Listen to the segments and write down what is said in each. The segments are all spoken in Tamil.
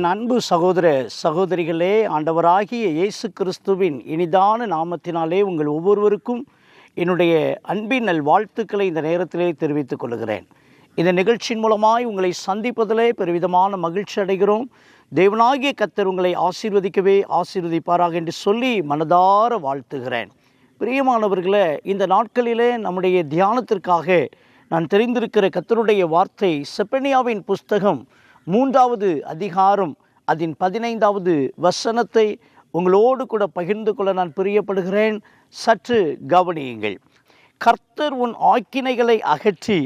என் அன்பு சகோதர சகோதரிகளே ஆண்டவராகிய இயேசு கிறிஸ்துவின் இனிதான நாமத்தினாலே உங்கள் ஒவ்வொருவருக்கும் என்னுடைய அன்பின் நல் வாழ்த்துக்களை இந்த நேரத்திலே தெரிவித்துக் கொள்கிறேன். இந்த நிகழ்ச்சியின் மூலமாய் உங்களை சந்திப்பதிலே பெருவிதமான மகிழ்ச்சி அடைகிறோம். தேவனாகிய கத்தர் உங்களை ஆசீர்வதிக்கவே ஆசீர்வதிப்பாராக என்று சொல்லி மனதார வாழ்த்துகிறேன். பிரியமானவர்களே இந்த நாட்களிலே நம்முடைய தியானத்திற்காக நான் தெரிந்திருக்கிற கத்தருடைய வார்த்தை செப்பனியாவின் புஸ்தகம் மூன்றாவது அதிகாரம் அதன் பதினைந்தாவது வசனத்தை உங்களோடு கூட பகிர்ந்து கொள்ள நான் பிரியப்படுகிறேன். சற்று கவனியுங்கள். கர்த்தர் உன் ஆக்கினைகளை அகற்றி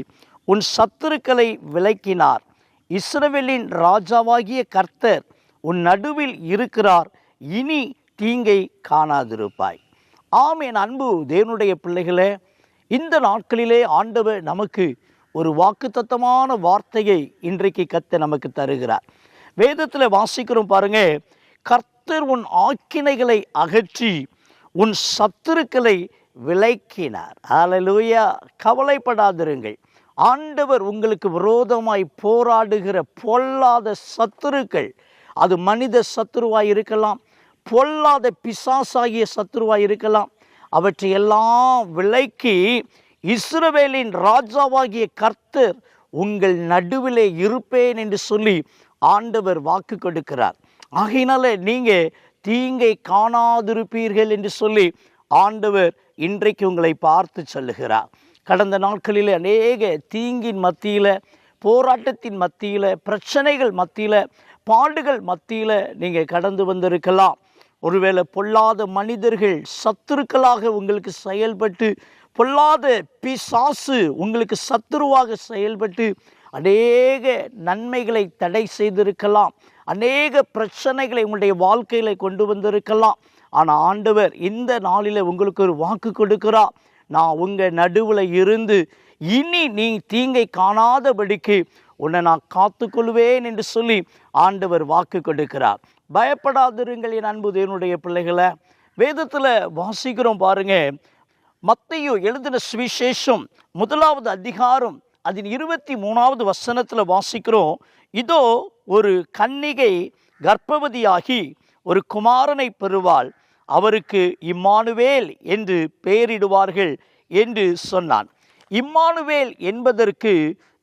உன் சத்துருக்களை விலக்கினார் இஸ்ரவேலின் ராஜாவாகிய கர்த்தர் உன் நடுவில் இருக்கிறார். இனி தீங்கை காணாதிருப்பாய். ஆம் என் அன்பு தேவனுடைய பிள்ளைகளே இந்த நாட்களிலே ஆண்டவர் நமக்கு ஒரு வாக்குத்தத்தமான வார்த்தையை இன்றைக்கு கத்தை நமக்கு தருகிறார். வேதத்தில் வாசிக்கிறோம் பாருங்க கர்த்தர் உன் ஆக்கினைகளை அகற்றி உன் சத்துருக்களை விலக்கினார். ஆலலூயா கவலைப்படாதிருங்கள். ஆண்டவர் உங்களுக்கு விரோதமாய் போராடுகிற பொல்லாத சத்துருக்கள் அது மனித சத்துருவாய் இருக்கலாம் பொல்லாத பிசாசாகிய சத்துருவாய் இருக்கலாம் அவற்றையெல்லாம் விலக்கி இஸ்ரவேலின் ராஜாவாகிய கர்த்தர் உங்கள் நடுவிலே இருப்பேன் என்று சொல்லி ஆண்டவர் வாக்கு கொடுக்கிறார். ஆகையினால நீங்கள் தீங்கை காணாதிருப்பீர்கள் என்று சொல்லி ஆண்டவர் இன்றைக்கு உங்களை பார்த்து சொல்லுகிறார். கடந்த நாட்களில் அநேக தீங்கின் மத்தியில் போராட்டத்தின் மத்தியில் பிரச்சனைகள் மத்தியில் பாடுகள் மத்தியில் நீங்கள் கடந்து வந்திருக்கலாம். ஒருவேளை பொல்லாத மனிதர்கள் சத்துருக்களாக உங்களுக்கு செயல்பட்டு பொல்லாத பிசாசு உங்களுக்கு சத்துருவாக செயல்பட்டு அநேக நன்மைகளை தடை செய்திருக்கலாம். அநேக பிரச்சனைகளை உங்களுடைய வாழ்க்கையில் கொண்டு வந்திருக்கலாம். ஆனால் ஆண்டவர் இந்த நாளில் உங்களுக்கு ஒரு வாக்கு கொடுக்கிறார் நான் உங்கள் நடுவில் இருந்து இனி நீ தீங்கை காணாதபடிக்கு உன்னை நான் காத்துக்கொள்வேன் என்று சொல்லி ஆண்டவர் வாக்கு கொடுக்கிறார். பயப்படாதிருங்கள் என் அன்பு தேவனுடைய பிள்ளைகளை. வேதத்தில் வாசிக்கிறோம் பாருங்கள் மத்தையோ எழுதின சுவிசேஷம் முதலாவது அதிகாரம் அதன் இருபத்தி மூணாவது வசனத்தில் வாசிக்கிறோம். இதோ ஒரு கன்னிகை கர்ப்பவதியாகி ஒரு குமாரனை பெறுவாள். அவருக்கு இம்மானுவேல் என்று பெயரிடுவார்கள் என்று சொன்னான். இம்மானுவேல் என்பதற்கு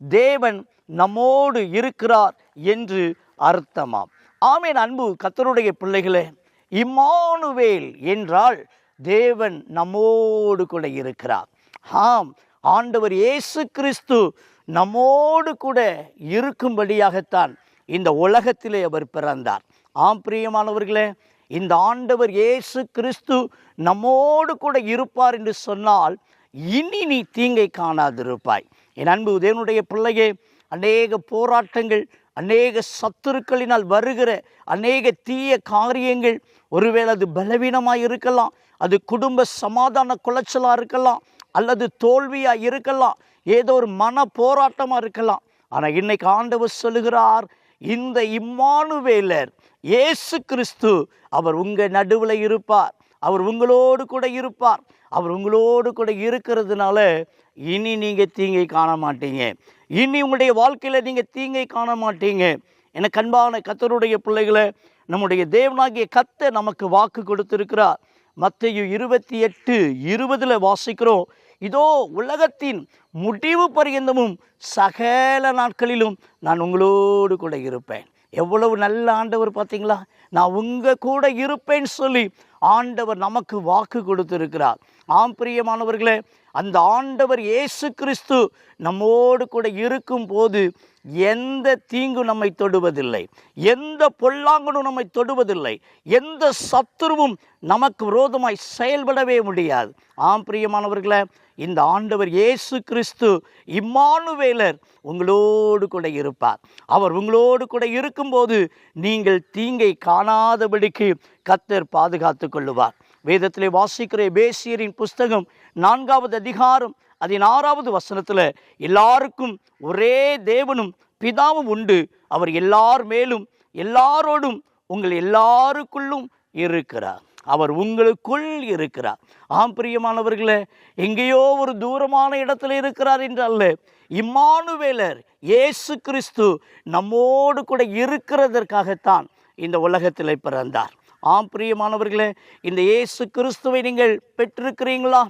தேவன் நம்மோடு இருக்கிறார் என்று அர்த்தமாம். ஆமேன் அன்பு கத்தருடைய பிள்ளைகளே இம்மானுவேல் என்றால் தேவன் நம்மோடு கூட இருக்கிறார். ஆம் ஆண்டவர் இயேசு கிறிஸ்து நம்மோடு கூட இருக்கும்படியாகத்தான் இந்த உலகத்திலே அவர் பிறந்தார். ஆம் பிரியமானவர்களே இந்த ஆண்டவர் இயேசு கிறிஸ்து நம்மோடு கூட இருப்பார் என்று சொன்னால் இனி நீ தீங்கை காணாதிருப்பாய். என் அன்பு தேவனுடைய பிள்ளையே அநேக போராட்டங்கள் அநேக சத்துருக்களினால் வருகிற அநேக தீய காரியங்கள் ஒருவேளை அது பலவீனமாக இருக்கலாம் அது குடும்ப சமாதான குலைச்சலாக இருக்கலாம் அல்லது தோல்வியாக இருக்கலாம் ஏதோ ஒரு மன போராட்டமாக இருக்கலாம். ஆனால் இன்னைக்கு ஆண்டவர் சொல்லுகிறார் இந்த இம்மானுவேலர் இயேசு கிறிஸ்து அவர் உங்கள் நடுவில் இருப்பார் அவர் உங்களோடு கூட இருப்பார் அவர் உங்களோடு கூட இருக்கிறதுனால இனி நீங்கள் தீங்கை காண மாட்டீங்க. இனி உங்களுடைய வாழ்க்கையில் நீங்கள் தீங்கை காண மாட்டீங்க. எனக்கு அன்பான கத்தருடைய பிள்ளைகளை நம்முடைய தேவனாகிய கத்தை நமக்கு வாக்கு கொடுத்திருக்கிறார். மத்தையும் இருபத்தி எட்டு இருபதில் வாசிக்கிறோம். இதோ உலகத்தின் முடிவு பரியந்தமும் சகல நாட்களிலும் நான் உங்களோடு கூட இருப்பேன். எவ்வளவு நல்ல ஆண்டவர் பார்த்தீங்களா? நான் உங்கள் கூட இருப்பேன்னு சொல்லி ஆண்டவர் நமக்கு வாக்கு கொடுத்திருக்கிறார். ஆம் பிரியமானவர்களே அந்த ஆண்டவர் இயேசு கிறிஸ்து நம்மோடு கூட இருக்கும் போது எந்த தீங்கு நம்மை தொடுவதில்லை. எந்த பொல்லாங்கனும் நம்மை தொடுவதில்லை. எந்த சத்துருவும் நமக்கு விரோதமாய் செயல்படவே முடியாது. ஆம் பிரியமானவர்களே இந்த ஆண்டவர் இயேசு கிறிஸ்து கிறிஸ்து இம்மானுவேலர் உங்களோடு கூட இருப்பார். அவர் உங்களோடு கூட இருக்கும்போது நீங்கள் தீங்கை காணாதபடிக்கு கத்தர் பாதுகாத்து கொள்ளுவார். வேதத்திலே வாசிக்கிற பேசியரின் புஸ்தகம் நான்காவது அதிகாரம் அதன் ஆறாவது வசனத்தில் எல்லாருக்கும் ஒரே தேவனும் பிதாவும் உண்டு. அவர் எல்லார் மேலும் எல்லாரோடும் உங்கள் எல்லாருக்குள்ளும் இருக்கிறார். அவர் உங்களுக்குள் இருக்கிறார். ஆம் பிரியமானவர்களே எங்கேயோ ஒரு தூரமான இடத்துல இருக்கிறார் என்று அல்ல. இம்மானுவேலர் இயேசு கிறிஸ்து நம்மோடு கூட இருக்கிறதற்காகத்தான் இந்த உலகத்தில் பிறந்தார். ஆம் பிரியமானவர்களே இந்த இயேசு கிறிஸ்துவை நீங்கள் பெற்றிருக்கிறீங்களா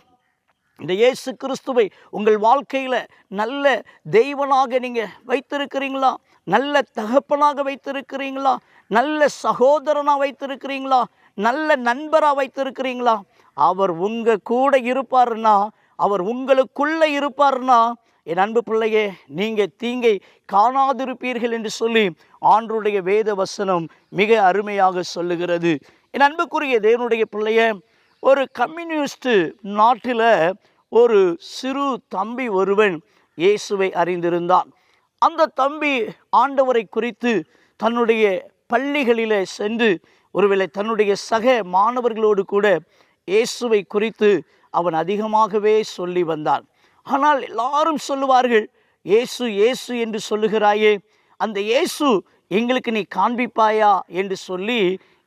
இந்த இயேசு கிறிஸ்துவை உங்கள் வாழ்க்கையில் நல்ல தெய்வனாக நீங்கள் வைத்திருக்கிறீங்களா? நல்ல தகப்பனாக வைத்திருக்கிறீங்களா? நல்ல சகோதரனாக வைத்திருக்கிறீங்களா? நல்ல நண்பராக வைத்திருக்கிறீங்களா? அவர் உங்கள் கூட இருப்பாருன்னா அவர் உங்களுக்குள்ளே இருப்பாருன்னா என் அன்பு பிள்ளையே நீங்கள் தீங்கை காணாதிருப்பீர்கள் என்று சொல்லி ஆண்டுடைய வேத வசனம் மிக அருமையாக சொல்லுகிறது. என் அன்புக்குரிய தேவனுடைய பிள்ளைய ஒரு கம்யூனிஸ்ட் நாட்டில் ஒரு சிறு தம்பி ஒருவன் இயேசுவை அறிந்திருந்தான். அந்த தம்பி ஆண்டவரை குறித்து தன்னுடைய பள்ளிகளில் சென்று ஒருவேளை தன்னுடைய சக மாணவர்களோடு கூட இயேசுவை குறித்து அவன் அதிகமாகவே சொல்லி வந்தான். ஆனால் எல்லாரும் சொல்லுவார்கள் இயேசு இயேசு என்று சொல்லுகிறாயே அந்த இயேசு எங்களுக்கு நீ காண்பிப்பாயா? என்று சொல்லி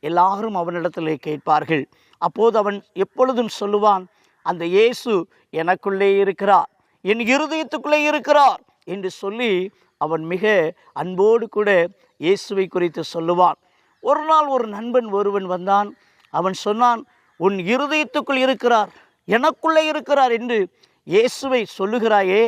எல்லாரும் அவனிடத்தில் கேட்பார்கள். அப்போது அவன் எப்பொழுதும் சொல்லுவான் அந்த இயேசு எனக்குள்ளே இருக்கிறார் என் இருதயத்துக்குள்ளே இருக்கிறார் என்று சொல்லி அவன் மிக அன்போடு கூட இயேசுவை குறித்து சொல்லுவான். ஒரு நாள் ஒரு நண்பன் ஒருவன் வந்தான். அவன் சொன்னான் உன் இருதயத்துக்குள் இருக்கிறார் எனக்குள்ளே இருக்கிறார் என்று இயேசுவை சொல்லுகிறாயே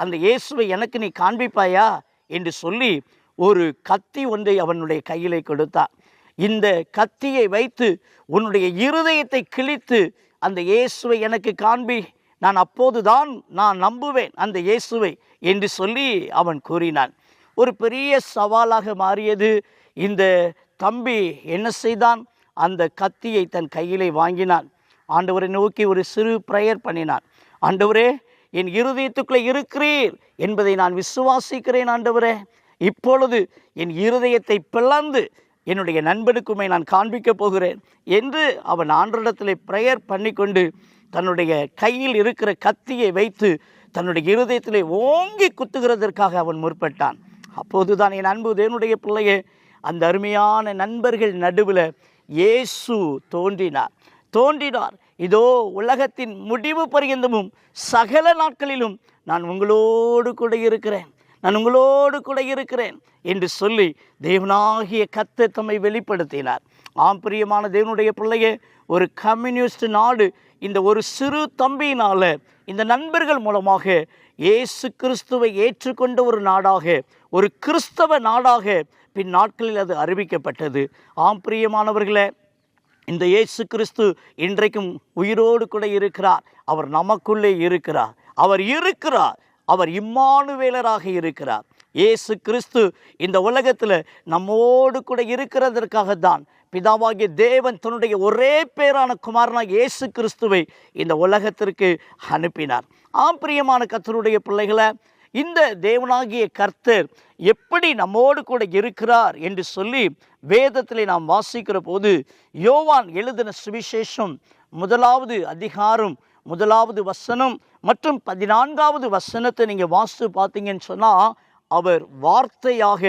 அந்த இயேசுவை எனக்கு நீ காண்பிப்பாயா என்று சொல்லி ஒரு கத்தி ஒன்றை அவனுடைய கையிலே கொடுத்தான். இந்த கத்தியை வைத்து உன்னுடைய இருதயத்தை கிழித்து அந்த இயேசுவை எனக்கு காண்பி நான் அப்போதுதான் நான் நம்புவேன் அந்த இயேசுவை என்று சொல்லி அவன் கூறினான். ஒரு பெரிய சவாலாக மாறியது இந்த தம்பி என்ன செய்தான்? அந்த கத்தியை தன் கையிலே வாங்கினான். ஆண்டவரை நோக்கி ஒரு சிறு ப்ரேயர் பண்ணினான். ஆண்டவரே என் இருதயத்துக்குள்ளே இருக்கிறீர் என்பதை நான் விசுவாசிக்கிறேன் ஆண்டவரே. இப்பொழுது என் இருதயத்தை பிளந்து என்னுடைய நண்பனுக்குமே நான் காண்பிக்கப் போகிறேன் என்று அவன் ஆண்டரிடத்தில் ப்ரேயர் பண்ணிக்கொண்டு தன்னுடைய கையில் இருக்கிற கத்தியை வைத்து தன்னுடைய இருதயத்திலே ஓங்கி குத்துகிறதற்காக அவன் முற்பட்டான். அப்போதுதான் என் அன்பு தேவனுடைய பிள்ளையே அந்த அருமையான நண்பர்கள் நடுவில் இயேசு தோன்றினார். தோன்றினார். இதோ உலகத்தின் முடிவு பரியந்தமும் சகல நாட்களிலும் நான் உங்களோடு கூட இருக்கிறேன். நான் உங்களோடு கூட இருக்கிறேன் என்று சொல்லி தேவனாகிய கத்தை தம்மை வெளிப்படுத்தினார். ஆம் பிரியமான தேவனுடைய பிள்ளையே ஒரு கம்யூனிஸ்ட் நாடு இந்த ஒரு சிறு தம்பியினால இந்த நண்பர்கள் மூலமாக இயேசு கிறிஸ்துவை ஏற்றுக்கொண்ட ஒரு நாடாக ஒரு கிறிஸ்தவ நாடாக பின் நாட்களில் அது அறிவிக்கப்பட்டது. ஆம் பிரியமானவர்களே இந்த இயேசு கிறிஸ்து இன்றைக்கும் உயிரோடு கூட இருக்கிறார். அவர் நமக்குள்ளே இருக்கிறார். அவர் இருக்கிறார். அவர் இம்மானுவேலராக இருக்கிறார். இயேசு கிறிஸ்து இந்த உலகத்தில் நம்மோடு கூட இருக்கிறதற்காக தான் பிதாவாகிய தேவன் தன்னுடைய ஒரே பேரான குமாரனாக இயேசு கிறிஸ்துவை இந்த உலகத்திற்கு அனுப்பினார். ஆம் பிரியமான கத்தருடைய பிள்ளைகளை இந்த தேவனாகிய கர்த்தர் எப்படி நம்மோடு கூட இருக்கிறார் என்று சொல்லி வேதத்தில் நாம் வாசிக்கிற போது யோவான் எழுதின சுவிசேஷம் முதலாவது அதிகாரம் முதலாவது வசனம் மற்றும் பதினான்காவது வசனத்தை நீங்கள் வாசித்து பார்த்தீங்கன்னு சொன்னால் அவர் வார்த்தையாக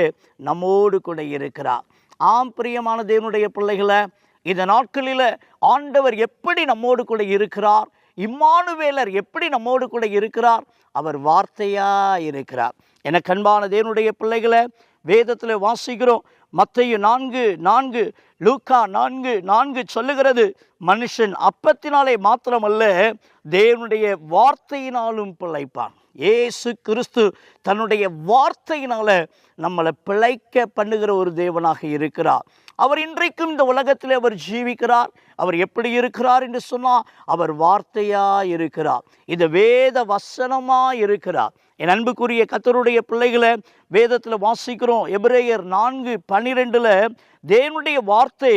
நம்மோடு கூட இருக்கிறார். ஆம் பிரியமான தேவனுடைய பிள்ளைகளை இந்த நாட்களில் ஆண்டவர் எப்படி நம்மோடு கூட இருக்கிறார்? இம்மானுவேலர் எப்படி நம்மோடு கூட இருக்கிறார்? அவர் வார்த்தையா இருக்கிறார். என கண்பான தேவனுடைய பிள்ளைகளை வேதத்தில் வாசிக்கிறோம். மத்தையும் நான்கு நான்கு லூக்கா நான்கு நான்கு சொல்லுகிறது. மனுஷன் அப்பத்தினாலே மாத்திரமல்ல தேவனுடைய வார்த்தையினாலும் பிழைப்பான். ஏசு கிறிஸ்து தன்னுடைய வார்த்தையினால நம்மளை பிழைக்க பண்ணுகிற ஒரு தேவனாக இருக்கிறார். அவர் இன்றைக்கும் இந்த உலகத்தில் அவர் ஜீவிக்கிறார். அவர் எப்படி இருக்கிறார் என்று சொன்னால் அவர் வார்த்தையாக இருக்கிறார் இது வேத வசனமாக இருக்கிறார் என் அன்புக்குரிய கத்தருடைய பிள்ளைகளை வேதத்தில் வாசிக்கிறோம். எபிரேயர் நான்கு பன்னிரெண்டில் தேவனுடைய வார்த்தை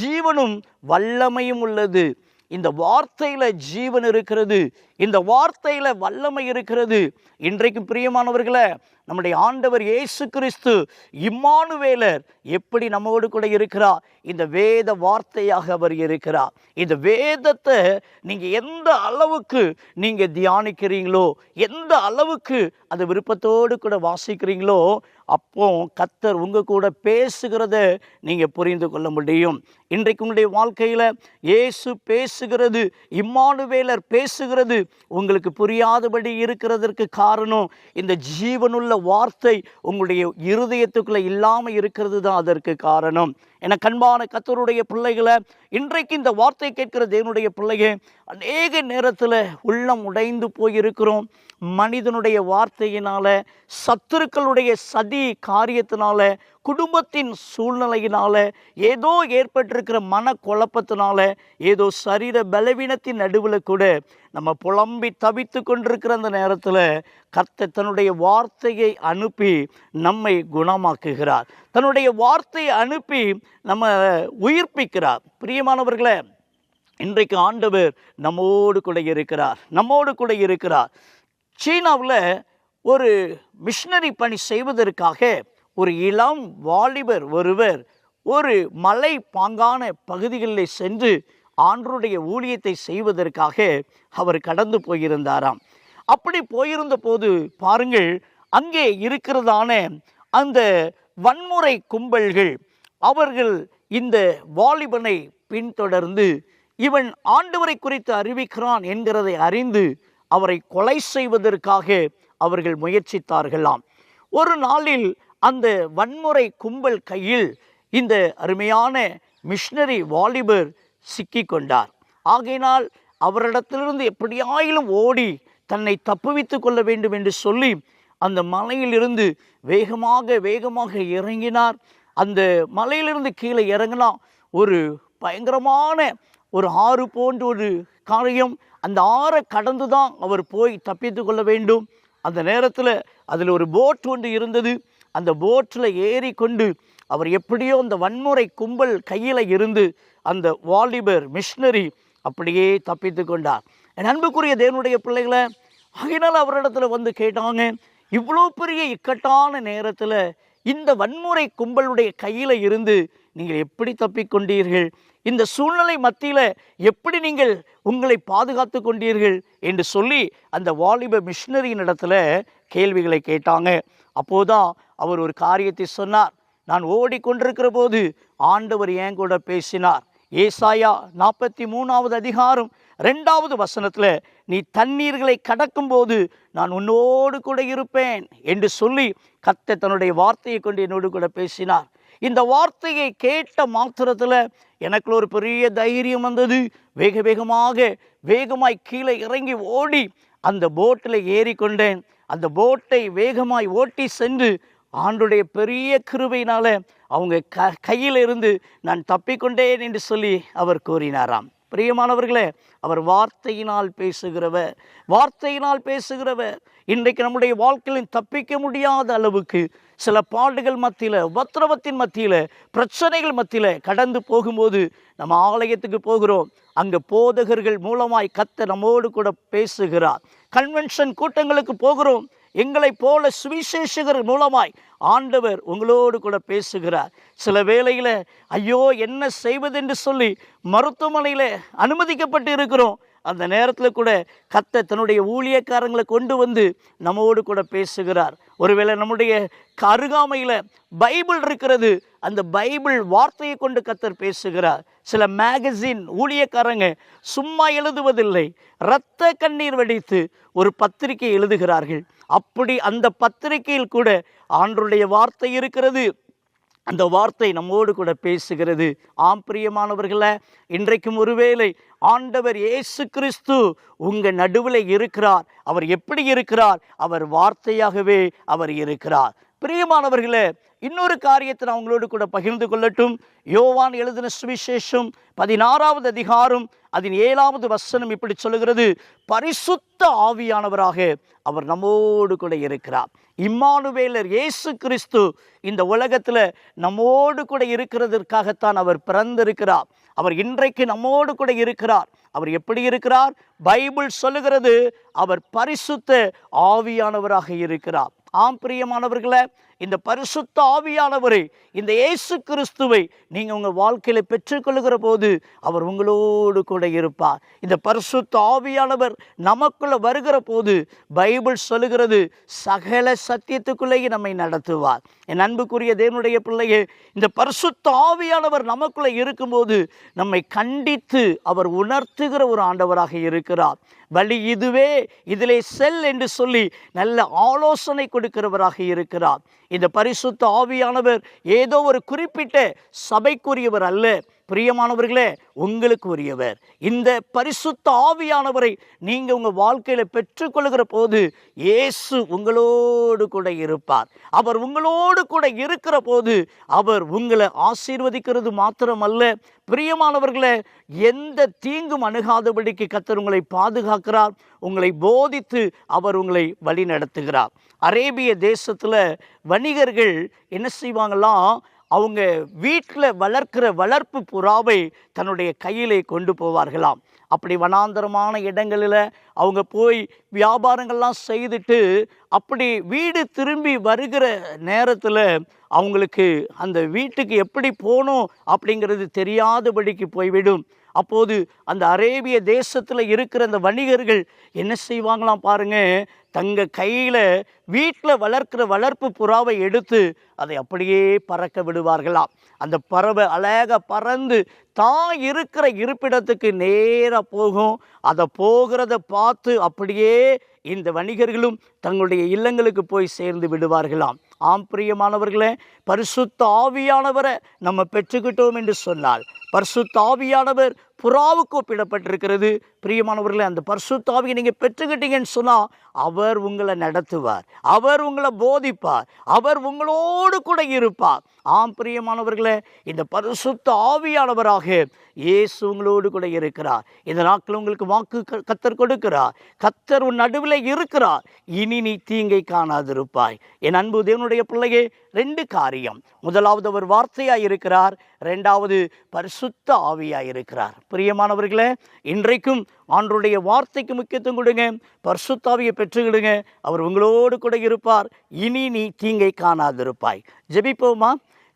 ஜீவனும் வல்லமையும் உள்ளது. இந்த வார்த்தையில் ஜீவன் இருக்கிறது. இந்த வார்த்தையில் வல்லமை இருக்கிறது. இன்றைக்கு பிரியமானவர்களை நம்முடைய ஆண்டவர் இயேசு கிறிஸ்து இம்மானுவேலர் எப்படி நம்மோடு கூட இருக்கிறார்? இந்த வேத வார்த்தையாக அவர் இருக்கிறார். இந்த வேதத்தை நீங்கள் எந்த அளவுக்கு நீங்கள் தியானிக்கிறீங்களோ எந்த அளவுக்கு அந்த விருப்பத்தோடு கூட வாசிக்கிறீங்களோ அப்போ கத்தர் உங்கள் கூட பேசுகிறத நீங்கள் புரிந்து கொள்ள முடியும். இன்றைக்கு உங்களுடைய வாழ்க்கையில் இயேசு பேசுகிறது இம்மானுவேலர் பேசுகிறது உங்களுக்கு புரியாதபடி இருக்கிறதற்கு காரணம் இந்த ஜீவனுள்ள வார்த்தை உங்களுடைய இருதயத்துக்குள்ளே இல்லாமல் இருக்கிறது தான் அதற்கு காரணம். என கண்பான கத்தருடைய பிள்ளைகளை இன்றைக்கு இந்த வார்த்தை கேட்கிற தேவனுடைய பிள்ளைகள் அநேக நேரத்தில் உள்ளம் உடைந்து போயிருக்கிறோம். மனிதனுடைய வார்த்தையினால் சத்துருக்களுடைய சதி காரியத்தினால குடும்பத்தின் சூழ்நிலையினால் ஏதோ ஏற்பட்டிருக்கிற மன குழப்பத்தினால ஏதோ சரீர பலவீனத்தின் நடுவில் கூட நம்ம புலம்பி தவித்து கொண்டிருக்கிற அந்த நேரத்தில் கர்த்த தன்னுடைய வார்த்தையை அனுப்பி நம்மை குணமாக்குகிறார். தன்னுடைய வார்த்தையை அனுப்பி நம்ம உயிர்ப்பிக்கிறார். பிரியமானவர்களே இன்றைக்கு ஆண்டவர் நம்மோடு கூட இருக்கிறார் நம்மோடு கூட இருக்கிறார். சீனாவில் ஒரு மிஷினரி பணி செய்வதற்காக ஒரு இளம் வாலிபர் ஒருவர் ஒரு மலை பாங்கான பகுதிகளில் சென்று ஆண்டருடைய ஊழியத்தை செய்வதற்காக அவர் கடந்து போயிருந்தாராம். அப்படி போயிருந்த போது பாருங்கள் அங்கே இருக்கிறதான அந்த வன்முறை கும்பல்கள் அவர்கள் இந்த வாலிபனை பின்தொடர்ந்து இவன் ஆண்டவரை குறித்து அறிவிக்கிறான் என்கிறதை அறிந்து அவரை கொலை செய்வதற்காக அவர்கள் முயற்சித்தார்களாம். ஒரு நாளில் அந்த வன்முறை கும்பல் கையில் இந்த அருமையான மிஷனரி வாலிபர் சிக்கி கொண்டார் ஆகையினால் அவரிடத்திலிருந்து எப்படியாயிலும் ஓடி தன்னை தப்புவித்து கொள்ள வேண்டும் என்று சொல்லி அந்த மலையிலிருந்து வேகமாக வேகமாக இறங்கினார். அந்த மலையிலிருந்து கீழே இறங்கினா ஒரு பயங்கரமான ஒரு ஆறு போன்ற ஒரு காரியம். அந்த ஆறை கடந்து தான் அவர் போய் தப்பித்து கொள்ள வேண்டும். அந்த நேரத்தில் அதில் ஒரு போட் ஒன்று இருந்தது. அந்த போட்டில் ஏறி கொண்டு அவர் எப்படியோ அந்த வன்முறை கும்பல் கையில் இருந்து அந்த வாலிபர் மிஷினரி அப்படியே தப்பித்து கொண்டார். என் அன்புக்குரிய தேவனுடைய பிள்ளைகளை ஆகினால் அவரிடத்துல வந்து கேட்டாங்க இவ்வளோ பெரிய இக்கட்டான நேரத்தில் இந்த வன்முறை கும்பலுடைய கையில் இருந்து நீங்கள் எப்படி தப்பிக்கொண்டீர்கள் இந்த சூழ்நிலை மத்தியில் எப்படி நீங்கள் உங்களை பாதுகாத்து கொண்டீர்கள்? என்று சொல்லி அந்த வாலிப மிஷினரியின் இடத்துல கேள்விகளை கேட்டாங்க. அப்போதான் அவர் ஒரு காரியத்தை சொன்னார். நான் ஓடிக்கொண்டிருக்கிற போது ஆண்டவர் என் கூட பேசினார். ஏசாயா நாற்பத்தி மூணாவது அதிகாரம் ரெண்டாவது வசனத்தில் நீ தண்ணீர்களை கடக்கும்போது நான் உன்னோடு கூட இருப்பேன் என்று சொல்லி கத்த தன்னுடைய வார்த்தையை கொண்டு என்னோடு கூட பேசினார். இந்த வார்த்தையை கேட்ட மாத்திரத்தில் எனக்குள்ள ஒரு பெரிய தைரியம் வந்தது. வேக வேகமாக வேகமாய் கீழே இறங்கி ஓடி அந்த போட்டில் ஏறிக்கொண்டேன். அந்த போட்டை வேகமாய் ஓட்டி சென்று ஆண்டுடைய பெரிய கிருபையினால் அவங்க க கையில் இருந்து நான் தப்பிக்கொண்டேன் என்று சொல்லி அவர் கூறினாராம். பிரியமானவர்களே அவர் வார்த்தையினால் பேசுகிறவர் வார்த்தையினால் பேசுகிறவர். இன்றைக்கு நம்முடைய வாழ்க்கையில் தப்பிக்க முடியாத அளவுக்கு சில பாடுகள் மத்தியில் உபத்திரவத்தின் மத்தியில் பிரச்சனைகள் மத்தியில் கடந்து போகும்போது நம்ம ஆலயத்துக்கு போகிறோம். அங்கே போதகர்கள் மூலமாய் கத்த நம்மோடு கூட பேசுகிறார். கன்வென்ஷன் கூட்டங்களுக்கு போகிறோம். எங்களைப் போல சுவிசேஷகர் மூலமாய் ஆண்டவர் உங்களோடு கூட பேசுகிறார். சில வேளையில் ஐயோ என்ன செய்வதென்று சொல்லி மருத்துவமனையில் அனுமதிக்கப்பட்டு இருக்கிறோம் அந்த நேரத்தில் கூட கத்த தன்னுடைய ஊழியக்காரங்களை கொண்டு வந்து நம்மோடு கூட பேசுகிறார். ஒருவேளை நம்முடைய அருகாமையில் பைபிள் இருக்கிறது அந்த பைபிள் வார்த்தையை கொண்டு கத்தர் பேசுகிறார். சில மேகசின் ஊழியக்காரங்க சும்மா எழுதுவதில்லை இரத்த கண்ணீர் வடித்து ஒரு பத்திரிகை எழுதுகிறார்கள். அப்படி அந்த பத்திரிகையில் கூட ஆண்டருடைய வார்த்தை இருக்கிறது. அந்த வார்த்தை நம்மோடு கூட பேசுகிறது. ஆம் பிரியமானவர்களை இன்றைக்கும் ஒருவேளை ஆண்டவர் இயேசு கிறிஸ்து உங்கள் நடுவில் இருக்கிறார். அவர் எப்படி இருக்கிறார்? அவர் வார்த்தையாகவே அவர் இருக்கிறார். பிரியமானவர்களே இன்னொரு காரியத்தை நான் உங்களோடு கூட பகிர்ந்து கொள்ளட்டும். யோவான் எழுதின சுவிசேஷம் பதினாறாவது அதிகாரம் அதன் ஏழாவது வசனம் இப்படி சொல்லுகிறது பரிசுத்த ஆவியானவராக அவர் நம்மோடு கூட இருக்கிறார். இம்மானுவேலர் இயேசு கிறிஸ்து இந்த உலகத்தில் நம்மோடு கூட இருக்கிறதற்காகத்தான் அவர் பிறந்திருக்கிறார். அவர் இன்றைக்கு நம்மோடு கூட இருக்கிறார். அவர் எப்படி இருக்கிறார்? பைபிள் சொல்லுகிறது அவர் பரிசுத்த ஆவியானவராக இருக்கிறார். ஆம் பிரியமானவர்களை இந்த பரிசுத்த ஆவியானவரை இந்த இயேசு கிறிஸ்துவை நீங்கள் உங்கள் வாழ்க்கையில் பெற்றுக்கொள்கிற போது அவர் உங்களோடு கூட இருப்பார். இந்த பரிசுத்த ஆவியானவர் நமக்குள்ளே வருகிற போது பைபிள் சொல்லுகிறது சகல சத்தியத்துக்குள்ளேயே நம்மை நடத்துவார். என் அன்புக்குரிய தேவனுடைய பிள்ளையே இந்த பரிசுத்த ஆவியானவர் நமக்குள்ளே இருக்கும்போது நம்மை கண்டித்து அவர் உணர்த்துகிற ஒரு ஆண்டவராக இருக்கிறார். வழி இதுவே இதிலே செல் என்று சொல்லி நல்ல ஆலோசனை கொடுக்கிறவராக இருக்கிறார். இந்த பரிசுத்த ஆவியானவர் ஏதோ ஒரு குறிப்பிட்ட சபைக்குரியவர் அல்ல. பிரியமானவர்களே உங்களுக்கு உரியவர் இந்த பரிசுத்த ஆவியானவரை நீங்கள் உங்கள் வாழ்க்கையில் பெற்றுக்கொள்கிற போது இயேசு உங்களோடு கூட இருப்பார். அவர் உங்களோடு கூட இருக்கிற போது அவர் உங்களை ஆசீர்வதிக்கிறது மாத்திரமல்ல. பிரியமானவர்களே எந்த தீங்கும் அணுகாதபடிக்கு கத்தர் உங்களை பாதுகாக்கிறார். உங்களை போதித்து அவர் உங்களை வழி நடத்துகிறார் அரேபிய தேசத்தில் வணிகர்கள் என்ன செய்வாங்களாம் அவங்க வீட்டில் வளர்க்கிற வளர்ப்பு புறாவை தன்னுடைய கையிலே கொண்டு போவார்களாம். அப்படி வனாந்தரமான இடங்களில் அவங்க போய் வியாபாரங்கள்லாம் செய்துட்டு அப்படி வீடு திரும்பி வருகிற நேரத்தில் அவங்களுக்கு அந்த வீட்டுக்கு எப்படி போகணும் அப்படிங்கிறது தெரியாதபடிக்கு போய்விடும். அப்போது அந்த அரேபிய தேசத்தில் இருக்கிற அந்த வணிகர்கள் என்ன செய்வாங்களாம் பாருங்க தங்க கையில் வீட்டில் வளர்க்கிற வளர்ப்பு புறாவை எடுத்து அதை அப்படியே பறக்க விடுவார்களாம். அந்த பறவை அழகாக பறந்து தான் இருக்கிற இருப்பிடத்துக்கு நேராக போகும். அதை போகிறத பார்த்து அப்படியே இந்த வணிகர்களும் தங்களுடைய இல்லங்களுக்கு போய் சேர்ந்து விடுவார்களாம். ஆம் பிரியமானவர்களே பரிசுத்த ஆவியானவரை நம்ம பெற்றுக்கிட்டோம் என்று சொன்னால் பரிசுத்த ஆவியானவர் புறாவுக்கு ஒப்பிடப்பட்டிருக்கிறது. பிரியமானவர்களே அந்த பரிசுத்தாவியை நீங்கள் பெற்றுக்கிட்டீங்கன்னு சொன்னால் அவர் உங்களை நடத்துவார் அவர் உங்களை போதிப்பார் அவர் உங்களோடு கூட இருப்பார். ஆம் பிரியமானவர்களே இந்த பரிசுத்த ஆவியானவராக இயேசு உங்களோடு கூட இருக்கிறார். இந்த நாட்கள் உங்களுக்கு வாக்கு க- கத்தர் கொடுக்கிறார். கத்தர் உன் நடுவில் இருக்கிறார். இனி இனி நீ தீங்கை காணாதிருப்பாய். என் அன்பு தேவனுடைய பிள்ளையே ரெண்டு காரியம். முதலாவது அவர் வார்த்தையாக இருக்கிறார் ரெண்டாவது பரிசுத்த ஆவியாக இருக்கிறார் பிரியமானவர்களே இன்றைக்கும் ஆண்டருடைய வார்த்தைக்கு முக்கியத்துவம் கொடுங்க பரிசுத்தாவியை பெற்றுக்கிடுங்க. அவர் உங்களோடு கூட இருப்பார் இனி நீ தீங்கை காணாதிருப்பாய். ஜெபிப்போமா?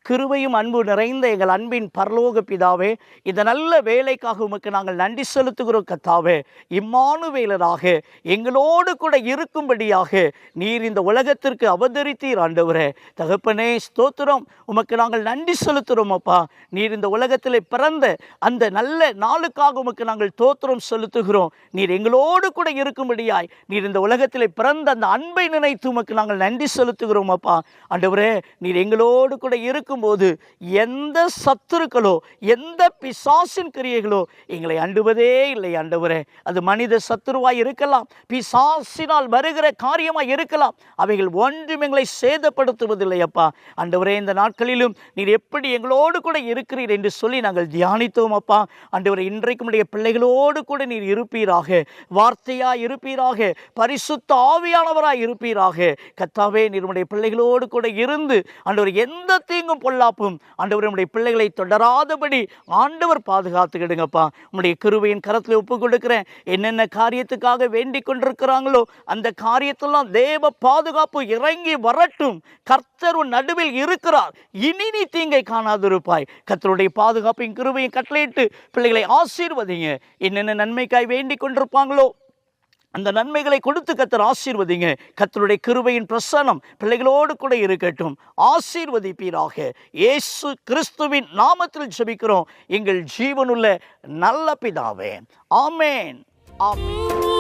கிருவையும் அன்பு நிறைந்த எங்கள் அன்பின் பரலோக பிதாவே இந்த நல்ல வேலைக்காக உமக்கு நாங்கள் நன்றி செலுத்துகிறோம் கத்தாவே இம்மானுவேலராக எங்களோடு கூட இருக்கும்படியாக நீர் இந்த உலகத்திற்கு அவதரித்தீர் ஆண்டவரே. தகப்பனே ஸ்தோத்திரம். உமக்கு நாங்கள் நன்றி செலுத்துகிறோம் அப்பா. நீர் இந்த உலகத்தில் பிறந்த அந்த நல்ல நாளுக்காக உமக்கு நாங்கள் தோத்திரம் செலுத்துகிறோம். நீர் எங்களோடு கூட இருக்கும்படியாய் நீர் இந்த உலகத்தில் பிறந்த அந்த அன்பை நினைத்து உமக்கு நாங்கள் நன்றி செலுத்துகிறோம் அப்பா. ஆண்டவரே நீர் எங்களோடு கூட இருக்கும் இருக்கும்போது எந்த சத்துருக்களோ எந்த பிசாசின் கிரியைகளோ எங்களை அண்டுவதே இல்லை அண்டவரே அது மனித சத்துருவாய் இருக்கலாம் பிசாசினால் வருகிற காரியமாக இருக்கலாம். அவைகள் ஒன்றும் எங்களை சேதப்படுத்துவதில்லை அப்பா. அண்டவரே இந்த நாட்களிலும் நீர் எப்படி எங்களோடு கூட இருக்கிறீர் என்று சொல்லி நாங்கள் தியானித்தோம் அப்பா. ஆண்டவரே இன்றைக்கும் உடைய பிள்ளைகளோடு கூட நீர் இருப்பீராக வார்த்தையாய் இருப்பீராக பரிசுத்த ஆவியானவராய் இருப்பீராக. கத்தாவே நீர் உடைய பிள்ளைகளோடு கூட இருந்து அண்டவர் எந்த தீங்கும் பொல்லாப்பும் ஆண்டவர் நம்முடைய பிள்ளைகளை தொடராதபடி ஆண்டவர் பாதுகாத்துக்கிடுங்கப்பா. உங்களுடைய கிருவையின் கரத்தில் ஒப்பு கொடுக்குறேன். என்னென்ன காரியத்துக்காக வேண்டிக் கொண்டிருக்கிறாங்களோ அந்த காரியத்தெல்லாம் தேவ பாதுகாப்பு இறங்கி வரட்டும். கர்த்தர் உன் நடுவில் இருக்கிறார். இனி நீ தீங்கை காணாதிருப்பாய். கர்த்தருடைய பாதுகாப்பையும் கிருவையும் கட்டளையிட்டு பிள்ளைகளை ஆசீர்வதிங்க. என்னென்ன நன்மைக்காய் வேண்டிக் கொண்டிருப்பாங்களோ அந்த நன்மைகளை கொடுத்து கத்தர் ஆசீர்வதிங்க. கத்தருடைய கிருபையின் பிரசனம் பிள்ளைகளோடு கூட இருக்கட்டும். ஆசீர்வதிப்பீராக. இயேசு கிறிஸ்துவின் நாமத்தில் ஜெபிக்கிறோம். எங்கள் ஜீவனுள்ள நல்ல பிதாவே. ஆமேன். ஆமேன்.